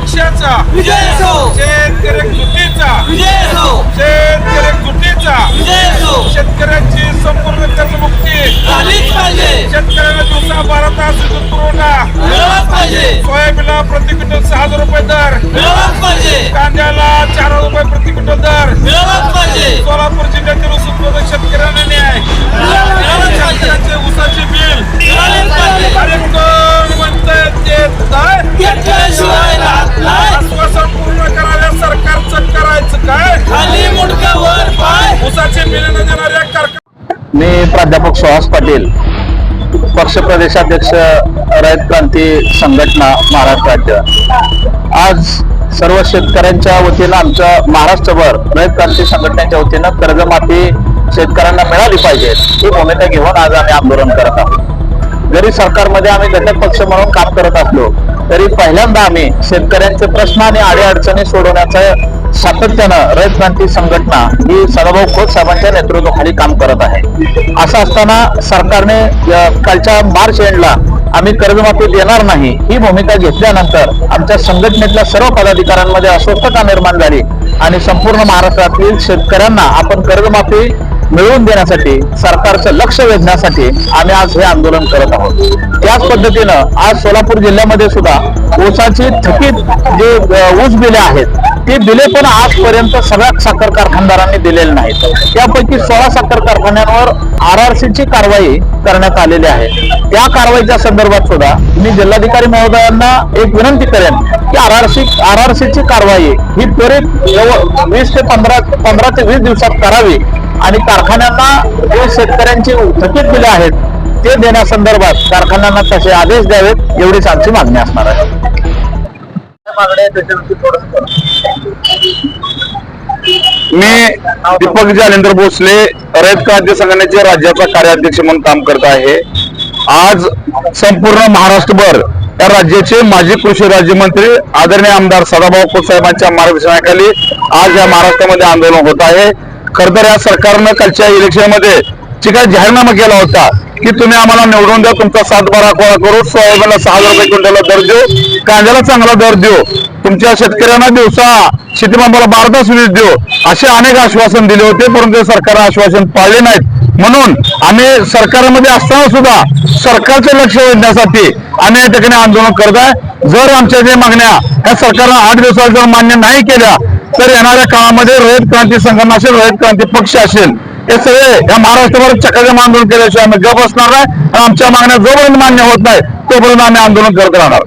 पक्षाचा. विजय असो. शेतकरी कृतीचा विजय असो. शेतकरी कृतीचा विजय असो. शेतकऱ्यांची संपूर्ण कर्जमुक्ती. झालीच पाहिजे. शेतकऱ्यांना दुसरा बारा तास पुरवठा. पाहिजे. सोयाबीनला प्रति क्विंटल सहा पाय मिलन बिल न देणाऱ्या कारखान्या मी प्राध्यापक सुहास पाटील पक्ष प्रदेशाध्यक्ष रयत क्रांती संघटना महाराष्ट्र राज्य. आज सर्व शेतकऱ्यांच्या वतीनं आमच्या महाराष्ट्रभर रयत क्रांती संघटनेच्या वतीनं कर्जमाफी शेतकऱ्यांना मिळाली पाहिजे. ही भूमिका घेऊन आज आम्ही आंदोलन करत आहोत. जरी सरकारमध्ये आम्ही घटक पक्ष म्हणून काम करत असलो तरी पहिल्यांदा आम्ही शेतकऱ्यांचे प्रश्न आणि अडीअडचणी सोडवण्याचा सातत्यानं रयत क्रांती संघटना ही सदाभाऊ खोत साहेबांच्या नेतृत्वाखाली काम करत आहे. असं असताना सरकारने कालच्या मार्च एंडला आम्ही कर्जमाफी देणार नाही ही भूमिका घेतल्यानंतर आमच्या संघटनेतल्या सर्व पदाधिकाऱ्यांमध्ये अस्वस्थता निर्माण झाली आणि संपूर्ण महाराष्ट्रातील शेतकऱ्यांना आपण कर्जमाफी मिळवून देण्यासाठी सरकारचं लक्ष वेधण्यासाठी आम्ही आज हे आंदोलन करत आहोत. त्याच पद्धतीनं आज सोलापूर जिल्ह्यामध्ये सुद्धा ऊसाची थकीत जे ऊस बिले आहेत ते बिले पण आजपर्यंत सगळ्या साखर कारखानदारांनी दिलेले नाहीत. त्यापैकी सोळा साखर कारखान्यांवर आर आर सीची कारवाई करण्यात आलेली आहे. त्या कारवाईच्या संदर्भात सुद्धा मी जिल्हाधिकारी महोदयांना एक विनंती करेन की R R C R R ची कारवाई ही त्वरित जवळ वीस ते पंधरा पंधरा ते वीस दिवसात करावी आणि कारखान्यांना जे शेतकऱ्यांची थकीत बिले आहेत ते देण्यासंदर्भात कारखान्यांना तसे आदेश द्यावेत एवढीच आमची मागणी असणार आहे. मागणी आहे थोडं मी दीपक जालेंद्र भोसले रयत क्रांती संघटनेचे राज्याचा कार्याध्यक्ष म्हणून काम करत आहे. आज संपूर्ण महाराष्ट्रभर या राज्याचे माजी कृषी राज्यमंत्री आदरणीय आमदार सदाभाऊ खोत साहेबांच्या मार्गदर्शनाखाली आज या महाराष्ट्रामध्ये आंदोलन होत आहे. खर तर या सरकारनं कालच्या इलेक्शनमध्ये जे काही जाहीरनामा केला होता की तुम्ही आम्हाला निवडून द्या तुमचा सात बारा करू सोयाबीनला सहा हजार रुपये क्विंटलला दर देऊ कांद्याला चांगला दर देऊ. तुमच्या शेतकऱ्यांना दिवसा शेतीमालाला बारा तास वीज देऊ. असे अनेक आश्वासन दिले होते परंतु सरकार आश्वासन पाळले नाहीत. म्हणून आम्ही सरकारमध्ये असताना सुद्धा सरकारचे लक्ष वेधण्यासाठी आम्ही या ठिकाणी आंदोलन करत आहे. जर आमच्या जे मागण्या या सरकारनं आठ दिवसात जर मान्य नाही केल्या तर येणाऱ्या काळामध्ये रयत क्रांती संघटना असेल रयत क्रांती पक्ष असेल. हे सगळे या महाराष्ट्रभर चक्राचे आंदोलन केल्याशिवाय आम्ही गप असणार नाही आणि आमच्या मागण्या जोपर्यंत मान्य होत नाही तोपर्यंत आम्ही आंदोलन करत राहणार.